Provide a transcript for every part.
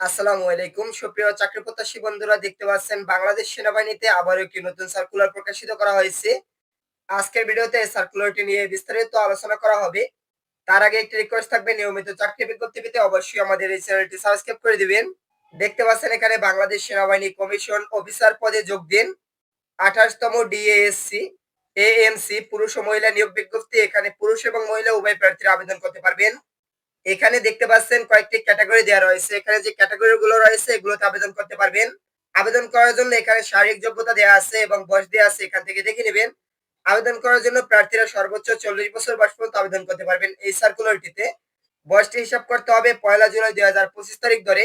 আসসালামু আলাইকুম। সুপ্রিয় চাকরি প্রত্যাশী বন্ধুরা, দেখতে পাচ্ছেন বাংলাদেশ সেনাবাহিনীতে আবারও একটি নতুন সার্কুলার প্রকাশিত করা হয়েছে। আজকের ভিডিওতে এই সার্কুলারটি নিয়ে বিস্তারিত আলোচনা করা হবে। তার আগে একটি রিকোয়েস্ট থাকবে, নিয়মিত চাকরি বিজ্ঞপ্তি পেতে অবশ্যই আমাদের এই চ্যানেলটি সাবস্ক্রাইব করে দিবেন। দেখতে পাচ্ছেন এখানে বাংলাদেশ সেনাবাহিনী কমিশন অফিসার পদে যোগ দিন আঠাশতম ডিএএসসি এএমসি পুরুষ ও মহিলা নিয়োগ বিজ্ঞপ্তি। এখানে পুরুষ এবং মহিলা উভয় প্রার্থীরা আবেদন করতে পারবেন। এখানে দেখতে পাচ্ছেন কয়েকটি ক্যাটাগরি দেওয়া রয়েছে। এখানে যে ক্যাটাগরি গুলো রয়েছে, এগুলোতে আবেদন করতে পারবেন। আবেদন করার জন্য এখানে শারীরিক যোগ্যতা দেওয়া আছে এবং বয়স দেওয়া আছে, এখান থেকে দেখে নেবেন। আবেদন করার জন্য প্রার্থীরা সর্বোচ্চ চল্লিশ বছর বয়স পর্যন্ত আবেদন করতে পারবেন এই সার্কুলারটিতে বয়সটি হিসাব করতে হবে পয়লা জুলাই দুই হাজার পঁচিশ তারিখ ধরে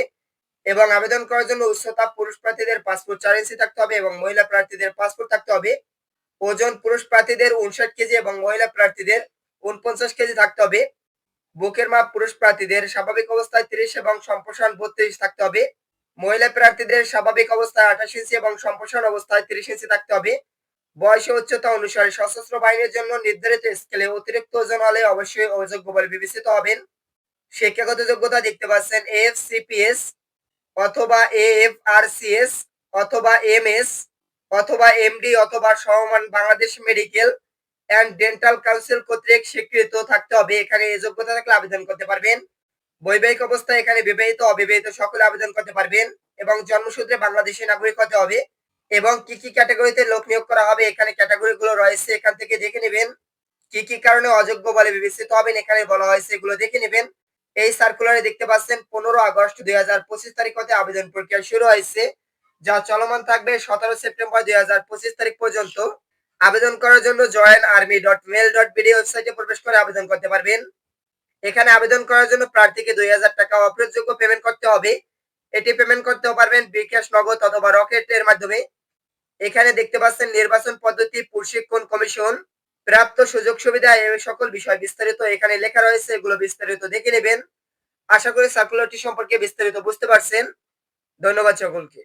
এবং আবেদন করার জন্য উচ্চতা পুরুষ প্রার্থীদের পাসপোর্ট চার ইঞ্চি থাকতে হবে এবং মহিলা প্রার্থীদের পাসপোর্ট থাকতে হবে। ওজন পুরুষ প্রার্থীদের উনষাট কেজি এবং মহিলা প্রার্থীদের উনপঞ্চাশ কেজি থাকতে হবে। বুকের মাপ পুরুষ প্রার্থীদের স্বাভাবিক অবস্থায় তিরিশ এবং সম্প্রসারণ বত্রিশ থাকতে হবে। মহিলা প্রার্থীদের স্বাভাবিক অবস্থায় আঠাশ ইঞ্চি এবং সম্প্রসারণ অবস্থায় তিরিশ ইঞ্চি থাকতে হবে। বয়স উচ্চতা অনুসারে সশস্ত্র বাহিনীর জন্য নির্ধারিত স্কেলে অতিরিক্ত ওজন হলে অবশ্যই অযোগ্য বলে বিবেচিত হবেন। শিক্ষাগত যোগ্যতা দেখতে পাচ্ছেন এফসিপিএস অথবা এএফআরসিএস অথবা এম এস অথবা এমডি অথবা সমমান Bangladesh medical and dental council কর্তৃক স্বীকৃত থাকতে হবে। এখানে এই যোগ্যতা থাকলে আবেদন করতে পারবেন। বৈবাহিক অবস্থায় এখানে বিবাহিত, অবিবাহিত সকলে আবেদন করতে পারবেন এবং জন্মসূত্রে বাংলাদেশি নাগরিক হতে হবে এবং কি কি ক্যাটাগরিতে লোক নিয়োগ করা হবে, এখানে ক্যাটাগরি গুলো রয়েছে, এখান থেকে দেখে নেবেন। কি কি কারণে অযোগ্য বলে বিবেচিত হবেন, এখানে বলা হয়েছে, এগুলো দেখে নেবেন। এই সার্কুলারে দেখতে পাচ্ছেন, পনেরো আগস্ট দুই হাজার পঁচিশ তারিখ হতে আবেদন প্রক্রিয়া শুরু হয়েছে, যা চলমান থাকবে সতেরো সেপ্টেম্বর দুই হাজার পঁচিশ তারিখ পর্যন্ত। আবেদন করার জন্য join army dot mil dot BD ওয়েবসাইটে প্রবেশ করে আবেদন করতে পারবেন। এখানে আবেদন করার জন্য প্রার্থীকে দুই হাজার টাকা অপ্রযোগ্য পেমেন্ট করতে হবে। এটি পেমেন্ট করতে পারবেন বিকাশ নগদ অথবা রকেট এর মাধ্যমে। এখানে দেখতে পাচ্ছেন নির্বাচন পদ্ধতি, প্রশিক্ষণ কমিশন, প্রাপ্ত সুযোগ সুবিধা এই সকল বিষয় বিস্তারিত এখানে লেখা রয়েছে, এগুলো বিস্তারিত দেখে নেবেন। আশা করি সার্কুলারটি সম্পর্কে বিস্তারিত বুঝতে পারছেন। ধন্যবাদ সকলকে।